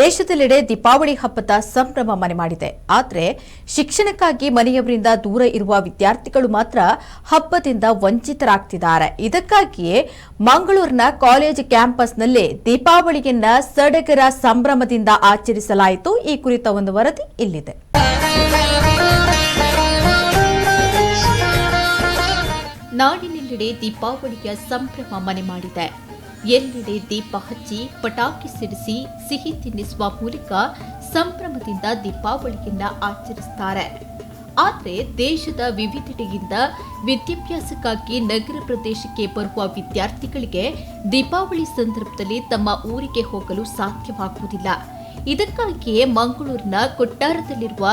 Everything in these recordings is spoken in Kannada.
ದೇಶದೆಲ್ಲೆಡೆ ದೀಪಾವಳಿ ಹಬ್ಬದ ಸಂಭ್ರಮ ಮನೆ ಮಾಡಿದೆ. ಆದರೆ ಶಿಕ್ಷಣಕ್ಕಾಗಿ ಮನೆಯವರಿಂದ ದೂರ ಇರುವ ವಿದ್ಯಾರ್ಥಿಗಳು ಮಾತ್ರ ಹಬ್ಬದಿಂದ ವಂಚಿತರಾಗ್ತಿದ್ದಾರೆ. ಇದಕ್ಕಾಗಿಯೇ ಮಂಗಳೂರಿನ ಕಾಲೇಜ್ ಕ್ಯಾಂಪಸ್ನಲ್ಲಿ ದೀಪಾವಳಿಯನ್ನ ಸಡಗರ ಸಂಭ್ರಮದಿಂದ ಆಚರಿಸಲಾಯಿತು. ಈ ಕುರಿತ ಒಂದು ವರದಿ ಇಲ್ಲಿದೆ. ನಾಡಿನೆಲ್ಲೆಡೆ ದೀಪಾವಳಿಯ ಸಂಭ್ರಮ ಮನೆ ಮಾಡಿದೆ. ಎಲ್ಲೆಡೆ ದೀಪ ಹಚ್ಚಿ, ಪಟಾಕಿ ಸಿಡಿಸಿ, ಸಿಹಿ ತಿನ್ನಿಸುವ ಮೂಲಕ ಸಂಭ್ರಮದಿಂದ ದೀಪಾವಳಿಯನ್ನ ಆಚರಿಸುತ್ತಾರೆ ಆದರೆ ದೇಶದ ವಿವಿಧೆಡೆಯಿಂದ ವಿದ್ಯಾಭ್ಯಾಸಕ್ಕಾಗಿ ನಗರ ಪ್ರದೇಶಕ್ಕೆ ಬರುವ ವಿದ್ಯಾರ್ಥಿಗಳಿಗೆ ದೀಪಾವಳಿ ಸಂದರ್ಭದಲ್ಲಿ ತಮ್ಮ ಊರಿಗೆ ಹೋಗಲು ಸಾಧ್ಯವಾಗುವುದಿಲ್ಲ. ಇದಕ್ಕಾಗಿಯೇ ಮಂಗಳೂರಿನ ಕೊಟ್ಟಾರದಲ್ಲಿರುವ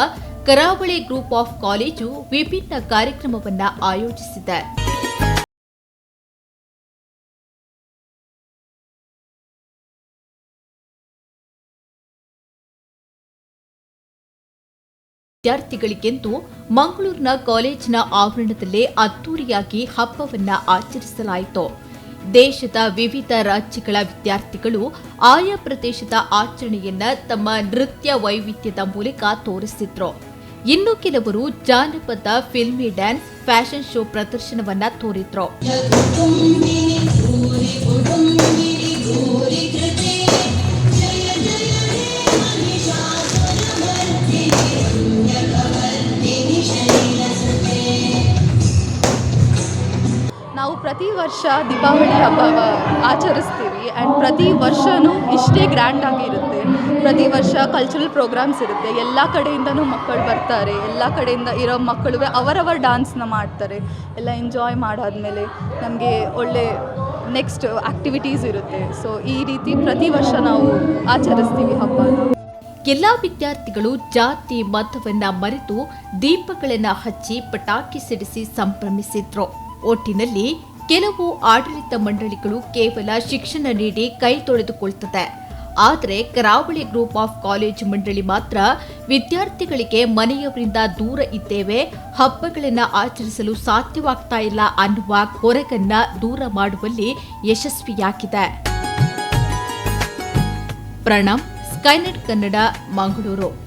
ಕರಾವಳಿ ಗ್ರೂಪ್ ಆಫ್ ಕಾಲೇಜು ವಿಭಿನ್ನ ಕಾರ್ಯಕ್ರಮವನ್ನು ಆಯೋಜಿಸಿದೆ. ವಿದ್ಯಾರ್ಥಿಗಳಿಗೆಂದು ಮಂಗಳೂರಿನ ಕಾಲೇಜಿನ ಆವರಣದಲ್ಲೇ ಅದ್ದೂರಿಯಾಗಿ ಹಬ್ಬವನ್ನ ಆಚರಿಸಲಾಯಿತು. ದೇಶದ ವಿವಿಧ ರಾಜ್ಯಗಳ ವಿದ್ಯಾರ್ಥಿಗಳು ಆಯಾ ಪ್ರದೇಶದ ಆಚರಣೆಯನ್ನ ತಮ್ಮ ನೃತ್ಯ ವೈವಿಧ್ಯದ ಮೂಲಕ ತೋರಿಸಿದ್ರು. ಇನ್ನು ಕೆಲವರು ಜಾನಪದ, ಫಿಲ್ಮಿ, ಡ್ಯಾನ್ಸ್, ಫ್ಯಾಷನ್ ಶೋ ಪ್ರದರ್ಶನವನ್ನ ತೋರಿದ್ರು. ಪ್ರತಿ ವರ್ಷ ದೀಪಾವಳಿ ಹಬ್ಬ ಆಚರಿಸ್ತೀವಿ ಆ್ಯಂಡ್ ಪ್ರತಿ ವರ್ಷವೂ ಇಷ್ಟೇ ಗ್ರ್ಯಾಂಡ್ ಆಗಿರುತ್ತೆ ಪ್ರತಿ ವರ್ಷ ಕಲ್ಚರಲ್ ಪ್ರೋಗ್ರಾಮ್ಸ್ ಇರುತ್ತೆ. ಎಲ್ಲ ಕಡೆಯಿಂದನೂ ಮಕ್ಕಳು ಬರ್ತಾರೆ. ಎಲ್ಲ ಕಡೆಯಿಂದ ಇರೋ ಮಕ್ಕಳು ಅವರವರ ಡಾನ್ಸ್ನ ಮಾಡ್ತಾರೆ. ಎಲ್ಲ ಎಂಜಾಯ್ ಮಾಡಾದ್ಮೇಲೆ ನಮಗೆ ಒಳ್ಳೆ ನೆಕ್ಸ್ಟ್ ಆ್ಯಕ್ಟಿವಿಟೀಸ್ ಇರುತ್ತೆ. ಸೊ ಈ ರೀತಿ ಪ್ರತಿ ವರ್ಷ ನಾವು ಆಚರಿಸ್ತೀವಿ ಹಬ್ಬ ಎಲ್ಲ ವಿದ್ಯಾರ್ಥಿಗಳು ಜಾತಿ ಮತವನ್ನ ಮರೆತು ದೀಪಗಳನ್ನು ಹಚ್ಚಿ ಪಟಾಕಿ ಸಿಡಿಸಿ ಸಂಭ್ರಮಿಸಿದ್ರು. ಒಟ್ಟಿನಲ್ಲಿ ಕೆಲವು ಆಡಳಿತ ಮಂಡಳಿಗಳು ಕೇವಲ ಶಿಕ್ಷಣ ನೀಡಿ ಕೈ ತೊಳೆದುಕೊಳ್ತದೆ. ಆದರೆ ಕರಾವಳಿ ಗ್ರೂಪ್ ಆಫ್ ಕಾಲೇಜ್ ಮಂಡಳಿ ಮಾತ್ರ ವಿದ್ಯಾರ್ಥಿಗಳಿಗೆ ಮನೆಯವರಿಂದ ದೂರ ಇದ್ದೇವೆ, ಹಬ್ಬಗಳನ್ನು ಆಚರಿಸಲು ಸಾಧ್ಯವಾಗ್ತಾ ಇಲ್ಲ ಅನ್ನುವ ಕೊರಗನ್ನ ದೂರ ಮಾಡುವಲ್ಲಿ ಯಶಸ್ವಿಯಾಗಿದೆ. ಪ್ರಣಮ್ ಸ್ಕೈನೆಟ್ ಕನ್ನಡ, ಮಂಗಳೂರು.